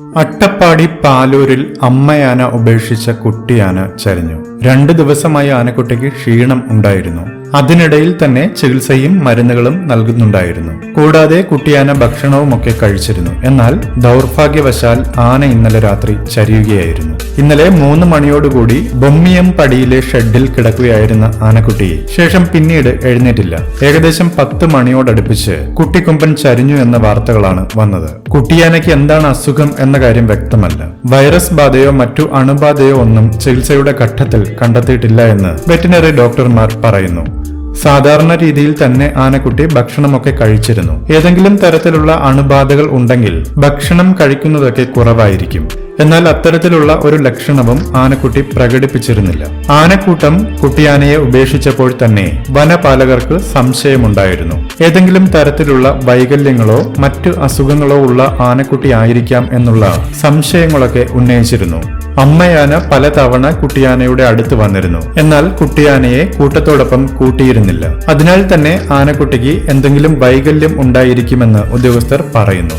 അട്ടപ്പാടി പാലൂരിൽ അമ്മയാന ഉപേക്ഷിച്ച കുട്ടിയാന ചരിഞ്ഞു. രണ്ടു ദിവസമായി ആനക്കുട്ടിക്ക് ക്ഷീണം ഉണ്ടായിരുന്നു. അതിനിടയിൽ തന്നെ ചികിത്സയും മരുന്നുകളും നൽകുന്നുണ്ടായിരുന്നു. കൂടാതെ കുട്ടിയാന ഭക്ഷണവും ഒക്കെ കഴിച്ചിരുന്നു. എന്നാൽ ദൗർഭാഗ്യവശാൽ ആന ഇന്നലെ രാത്രി ചരിയുകയായിരുന്നു. ഇന്നലെ മൂന്ന് മണിയോടുകൂടി ബൊമ്മിയം പടിയിലെ ഷെഡിൽ കിടക്കുകയായിരുന്ന ആനക്കുട്ടിയെ ശേഷം പിന്നീട് എഴുന്നേറ്റില്ല. ഏകദേശം പത്ത് മണിയോടടുപ്പിച്ച് കുട്ടിക്കൊമ്പൻ ചരിഞ്ഞു എന്ന വാർത്തകളാണ് വന്നത്. കുട്ടിയാനയ്ക്ക് എന്താണ് അസുഖം എന്ന കാര്യം വ്യക്തമല്ല. വൈറസ് ബാധയോ മറ്റു അണുബാധയോ ഒന്നും ചികിത്സയുടെ ഘട്ടത്തിൽ കണ്ടെത്തിയിട്ടില്ല എന്ന് വെറ്റിനറി ഡോക്ടർമാർ പറയുന്നു. സാധാരണ രീതിയിൽ തന്നെ ആനക്കുട്ടി ഭക്ഷണമൊക്കെ കഴിച്ചിരുന്നു. ഏതെങ്കിലും തരത്തിലുള്ള അണുബാധകൾ ഉണ്ടെങ്കിൽ ഭക്ഷണം കഴിക്കുന്നതൊക്കെ കുറവായിരിക്കും. എന്നാൽ അത്തരത്തിലുള്ള ഒരു ലക്ഷണവും ആനക്കുട്ടി പ്രകടിപ്പിച്ചിരുന്നില്ല. ആനക്കൂട്ടം കുട്ടിയാനയെ ഉപേക്ഷിച്ചപ്പോൾ തന്നെ വനപാലകർക്ക് സംശയമുണ്ടായിരുന്നു. ഏതെങ്കിലും തരത്തിലുള്ള വൈകല്യങ്ങളോ മറ്റു അസുഖങ്ങളോ ഉള്ള ആനക്കുട്ടി ആയിരിക്കാം എന്നുള്ള സംശയങ്ങളൊക്കെ ഉന്നയിച്ചിരുന്നു. അമ്മയാന പലതവണ കുട്ടിയാനയുടെ അടുത്ത് വന്നിരുന്നു. എന്നാൽ കുട്ടിയാനയെ കൂട്ടത്തോടൊപ്പം കൂട്ടിയിരുന്നില്ല. അതിനാൽ തന്നെ ആനക്കുട്ടിക്ക് എന്തെങ്കിലും വൈകല്യം ഉണ്ടായിരിക്കുമെന്ന് ഉദ്യോഗസ്ഥർ പറയുന്നു.